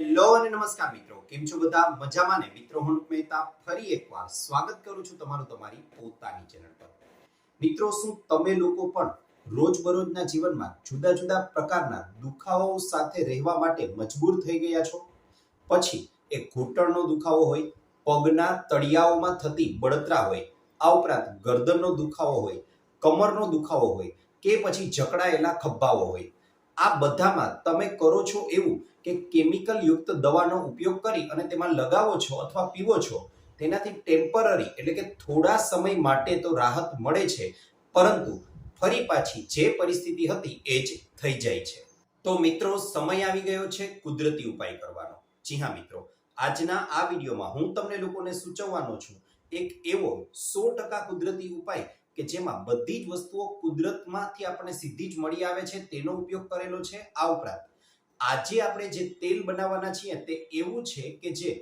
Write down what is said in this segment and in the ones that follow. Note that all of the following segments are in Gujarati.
હેલો અને નમસ્કાર મિત્રો. કેમ છો બધા? મજામાં ને? મિત્રો, હું મહેતા ફરી એકવાર સ્વાગત કરું છું તમારું તમારી પોતાની ચેનલ પર. મિત્રો, શું તમે લોકો પણ રોજબરોજના જીવનમાં જુદા જુદા પ્રકારના દુખાવાઓ સાથે રહેવા માટે મજબૂર થઈ ગયા છો? પછી એ ઘૂંટણનો દુખાવો હોય, પગના તળિયાઓમાં થતી બળતરા હોય, આ ઉપરાંત ગરદનનો દુખાવો હોય, કમરનો દુખાવો હોય કે પછી જકડાયેલા ખભ્ભાઓ હોય આ બધામાં તમે કરો છો એવું કે કેમિકલ યુક્ત દવાનો ઉપયોગ કરી અને તેમાં લગાવો છો અથવા પીવો છો, તેનાથી ટેમ્પરરી એટલે કે થોડા સમય માટે તો રાહત મળે છે, પરંતુ ફરી પાછી જે પરિસ્થિતિ હતી એ જ થઈ જાય છે. તો મિત્રો, સમય આવી ગયો છે કુદરતી ઉપાય કરવાનો. જી હા મિત્રો, આજના આ વિડીયોમાં હું તમને લોકોને સૂચવવાનો છું, એક એવો સો ટકા કુદરતી ઉપાય કે જેમાં બધી જ વસ્તુઓ કુદરતમાંથી આપણને સીધી જ મળી આવે છે, તેનો ઉપયોગ કરેલો છે, આ ઉપરાંત આજે આપણે જે તેલ બનાવવાના છીએ તે એવું છે કે જે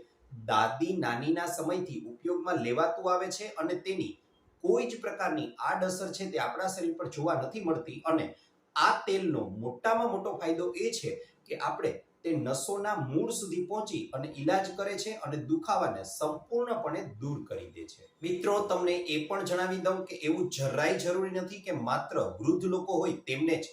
દાદી નાનીના સમયથી ઉપયોગમાં લેવાતું આવે છે અને તેની કોઈ જ પ્રકારની આડઅસર છે તે આપણા શરીર પર જોવા નથી મળતી અને આ તેલનો મોટામાં મોટો ફાયદો એ છે કે આપણે તે નસોના મૂળ સુધી પહોંચી અને ઈલાજ કરે છે અને દુખાવાને સંપૂર્ણપણે દૂર કરી દે છે. મિત્રો, તમને એ પણ જણાવી દઉં કે એવું જરાય જરૂરી નથી કે માત્ર વૃદ્ધ લોકો હોય, તેમને જ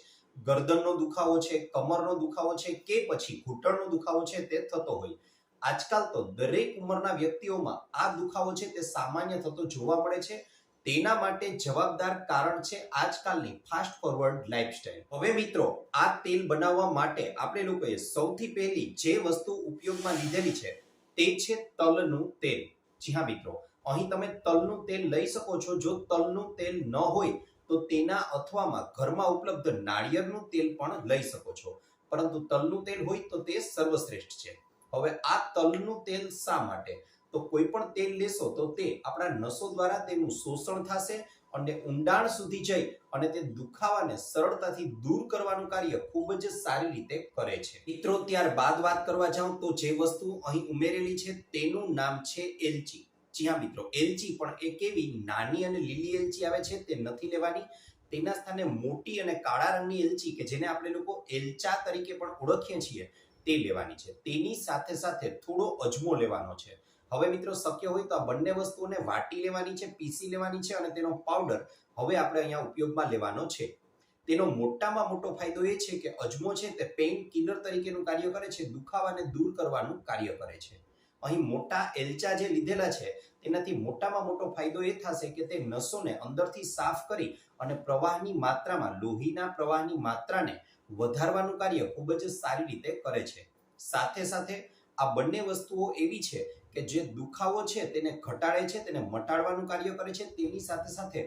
ગરદનનો દુખાવો છે, કમરનો દુખાવો છે કે પછી ઘૂંટણનો દુખાવો છે તે થતો હોય. આજકાલ તો દરેક ઉંમરના વ્યક્તિઓમાં આ દુખાવો છે તે સામાન્ય થતો જોવા મળે છે તેના માટે જવાબદાર કારણ છે આજકાલની ફાસ્ટ ફોરવર્ડ લાઈફસ્ટાઈલ હવે મિત્રો, આ તેલ બનાવવા માટે આપણે લોકોએ સૌથી પહેલી જે વસ્તુ ઉપયોગમાં લીધેલી છે તે છે તલનું તેલ. જી હા મિત્રો, અહીં તમે તલનું તેલ લઈ શકો છો. જો તલનું તેલ ન હોય તો તેના અથવામાં ઘરમાં ઉપલબ્ધ નાળિયેરનું તેલ પણ લઈ શકો છો. પરંતુ તલનું તેલ હોય તો તે સર્વશ્રેષ્ઠ છે. હવે આ તલનું તેલ શા માટે? તો કોઈ પણ તેલ લેશો તો તે આપણા નસો દ્વારા તેનું શોષણ થશે અને ઊંડાણ સુધી જઈ અને તે દુખાવાને સરળતાથી દૂર કરવાનું કાર્ય ખૂબ જ સારી રીતે કરે છે. મિત્રો, ત્યારબાદ વાત કરવા જાઉં તો જે વસ્તુ અહીં ઉમેરેલી છે તેનું નામ છે એલચી. જી હા મિત્રો, એલચી પણ એક એવી નાની અને લીલી એલચી આવે છે તે નથી લેવાની. તેના સ્થાને મોટી અને કાળા રંગની એલચી કે જેને આપણે લોકો એલચા તરીકે પણ ઓળખીએ છીએ તે લેવાની છે. તેની સાથે સાથે થોડો અજમો લેવાનો છે. હવે મિત્રો શક્ય હોય તો આ બંને વસ્તુઓને વાટી લેવાની છે, પીસી લેવાની છે અને તેનો પાવડર હવે આપણે અહીંયા ઉપયોગમાં લેવાનો છે. તેનો મોટામાં મોટો ફાયદો એ છે કે અજમો છે તે પેઇન કિલર તરીકેનું કાર્ય કરે છે, દુખાવાને દૂર કરવાનું કાર્ય કરે છે. અહીં મોટા એલચા જે લીધેલા છે, તેનાથી મોટામાં મોટો ફાયદો એ થશે કે તે નસોને અંદરથી સાફ કરી અને પ્રવાહની માત્રામાં, લોહીના પ્રવાહની માત્રાને વધારવાનું કાર્ય ખૂબ જ સારી રીતે કરે છે. સાથે સાથે આ બંને વસ્તુઓ એવી છે કે જે દુખાવો છે તેને ઘટાડે છે, તેને મટાડવાનું કાર્ય કરે છે, તેની સાથે સાથે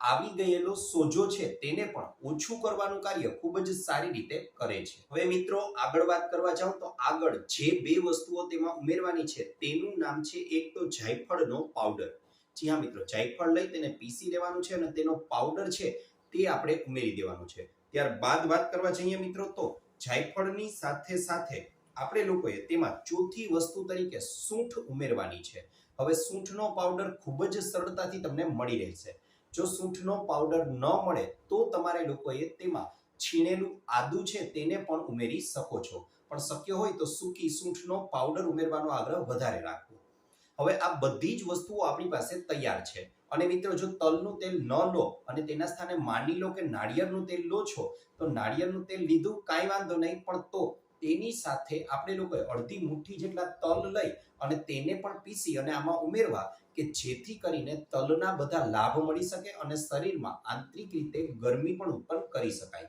આવી ગયેલો સોજો છે તેને પણ ઓછું કરવાનું કાર્ય ખૂબ જ સારી રીતે કરે છે. હવે મિત્રો આગળ વાત કરવા જાઉં તો આગળ જે બે વસ્તુઓ તેમાં ઉમેરવાની છે તેનું નામ છે એક તો જાયફળનો પાવડર. જી હા મિત્રો, જાયફળ લઈ તેને પીસી લેવાનું છે અને તેનો પાવડર છે તે આપણે ઉમેરી દેવાનું છે. ત્યારબાદ વાત કરવા જઈએ મિત્રો તો જાયફળની સાથે સાથે આપણે લોકોએ તેમાં ચોથી વસ્તુ તરીકે સૂંઠ ઉમેરવાની છે. હવે સૂંઠનો પાવડર ખૂબ જ સરળતાથી તમને મળી રહેશે. જો સૂંઠનો પાવડર ન મળે તો તમારે લોકોએ તેમાં છીણેલું આદુ છે તેને પણ ઉમેરી શકો છો. પણ શક્ય હોય તો સૂકી સૂંઠનો પાવડર ઉમેરવાનો આગ્રહ વધારે રાખવો હવે આ બધી જ વસ્તુઓ આપણી પાસે તૈયાર છે. અને મિત્રો, જો તલનું તેલ ન લો અને તેના સ્થાને માની લો કે નાળિયેરનું તેલ લો છો, તો નાળિયેરનું તેલ લીધું કાંઈ વાંધો નહીં, પણ તો તેની સાથે આપણે લોકોએ અડધી મુઠ્ઠી જેટલા તલ લઈ અને તેને પણ પીસી અને આમાં ઉમેરવા કે જેથી કરીને તલના બધા લાભ મળી શકે અને શરીરમાં આંતરિક રીતે ગરમી પણ ઉત્પન્ન કરી શકાય.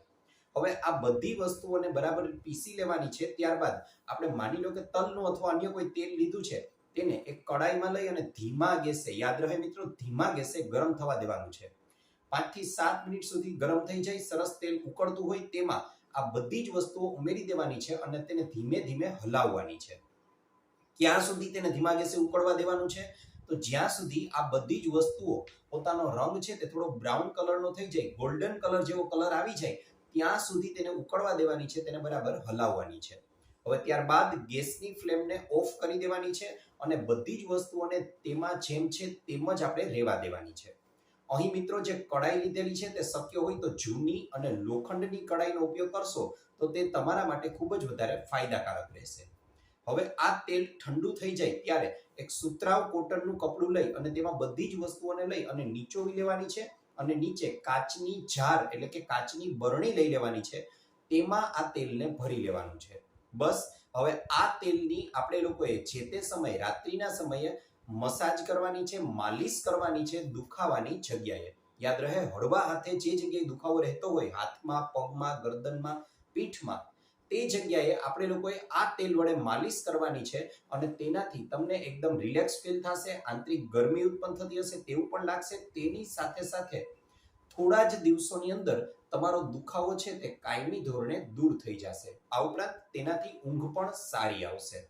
હવે આ બધી વસ્તુઓને બરાબર પીસી લેવાની છે, ત્યારબાદ આપણે માની લો કે તલનું અથવા અન્ય કોઈ તેલ લીધું છે, તેને એક કડાઈમાં લઈ અને ધીમા ગેસે, યાદ રહે મિત્રો, ધીમા ગેસે ગરમ થવા દેવાનું છે. પાંચથી સાત મિનિટ સુધી ગરમ થઈ જાય, સરસ તેલ ઉકળતું હોય તેમાં આ બધી જ વસ્તુઓ ઉમેરી દેવાની છે અને તેને ધીમે ધીમે હલાવવાની છે. ક્યાં સુધી તેને ધીમા ગેસે ઉકળવા દેવાનું છે? તો જ્યાં સુધી આ બધી જ વસ્તુઓ પોતાનો રંગ છે તે થોડો બ્રાઉન કલરનો થઈ જાય, ગોલ્ડન કલર જેવો કલર આવી જાય, ત્યાં સુધી તેને ઉકળવા દેવાની છે, તેને બરાબર હલાવવાની છે. હવે ત્યારબાદ ગેસની ફ્લેમને ઓફ કરી દેવાની છે અને બધી જ વસ્તુઓને તેમાં જેમ છે તેમ જ આપણે રહેવા દેવાની છે. અહીં મિત્રો જે કડાઈ લીધેલી છે તે શક્ય હોય તો જૂની અને લોખંડની કડાઈનો ઉપયોગ કરશો તો તે તમારા માટે ખૂબ જ વધારે ફાયદાકારક રહેશે. હવે આ તેલ ઠંડુ થઈ જાય ત્યારે એક સુતરાવ કોટનનું કપડું લઈ અને તેમાં બધી જ વસ્તુઓને લઈ અને નીચોવી લેવાની છે અને નીચે કાચની જાર એટલે કે કાચની બરણી લઈ લેવાની છે. તેમાં આ તેલને ભરી લેવાનું છે. બસ, હવે આ તેલની આપણે લોકોએ જે તે સમયે, રાત્રિના સમયે મસાજ કરવાની છે, માલિશ કરવાની છે, દુખાવાની જગ્યાએ. યાદ રહે, હળવા હાથે જે જગ્યાએ દુખાવો રહેતો હોય, હાથમાં, પગમાં, ગરદનમાં, પીઠમાં, તે જગ્યાએ આપણે લોકોએ આ તેલ વડે માલિશ કરવાની છે અને તેનાથી તમને એકદમ રિલેક્સ ફીલ થશે, આંતરિક ગરમી ઉત્પન્ન થતી હશે તેવું પણ લાગશે. તેની સાથે સાથે થોડા જ દિવસોની અંદર તમારો દુખાવો છે તે કાયમી ધોરણે દૂર થઈ જશે. આ ઉપરાંત તેનાથી ઊંઘ પણ સારી આવશે.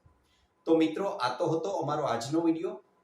તો મિત્રો, આ તો હતો અમારો આજનો વીડિયો.